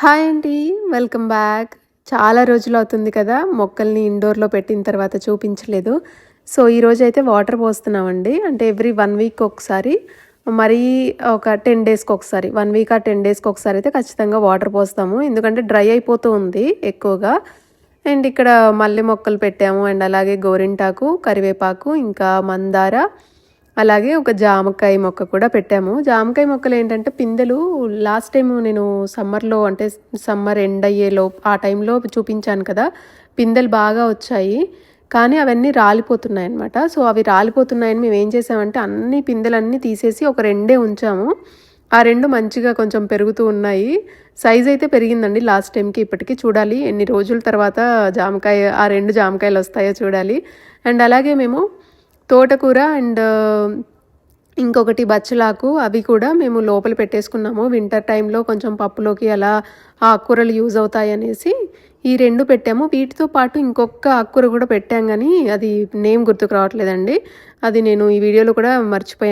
Hi అండి welcome back. చాలా రోజులు అవుతుంది కదా మొక్కల్ని ఇండోర్లో పెట్టిన తర్వాత చూపించలేదు. సో ఈరోజు అయితే వాటర్ పోస్తున్నామండి. అంటే ఎవ్రీ వన్ వీక్ ఒకసారి మరీ ఒక టెన్ డేస్కి ఒకసారి వన్ వీక్ ఆ టెన్ డేస్కి ఒకసారి అయితే ఖచ్చితంగా వాటర్ పోస్తాము. ఎందుకంటే డ్రై అయిపోతూ ఉంది ఎక్కువగా. అండ్ ఇక్కడ మల్లె మొక్కలు పెట్టాము. అండ్ అలాగే గోరింటాకు కరివేపాకు ఇంకా మందార అలాగే ఒక జామకాయ మొక్క కూడా పెట్టాము. జామకాయ మొక్కలు ఏంటంటే పిందెలు లాస్ట్ టైం నేను సమ్మర్లో అంటే సమ్మర్ ఎండ్ అయ్యేలో ఆ టైంలో చూపించాను కదా పిందెలు బాగా వచ్చాయి. కానీ అవన్నీ రాలిపోతున్నాయి అనమాట సో అవి రాలిపోతున్నాయని మేము ఏం చేసామంటే అన్ని పిందెలన్నీ తీసేసి ఒక రెండే ఉంచాము. ఆ రెండు మంచిగా కొంచెం పెరుగుతూ ఉన్నాయి. సైజ్ అయితే పెరిగిందండి లాస్ట్ టైంకి ఇప్పటికీ చూడాలి. ఎన్ని రోజుల తర్వాత జామకాయ ఆ రెండు జామకాయలు వస్తాయో చూడాలి. అండ్ అలాగే మేము తోటకూర అండ్ ఇంకొకటి బచ్చలాకు అవి కూడా మేము లోపల పెట్టేసుకున్నాము. వింటర్ టైంలో కొంచెం పప్పులోకి అలా ఆకుకూరలు యూజ్ అవుతాయి అనేసి ఈ రెండు పెట్టాము. వీటితో పాటు ఇంకొక ఆకుకూర కూడా పెట్టాం కానీ అది నేమ్ గుర్తుకు రావట్లేదండి. అది నేను ఈ వీడియోలో కూడా మర్చిపోయాను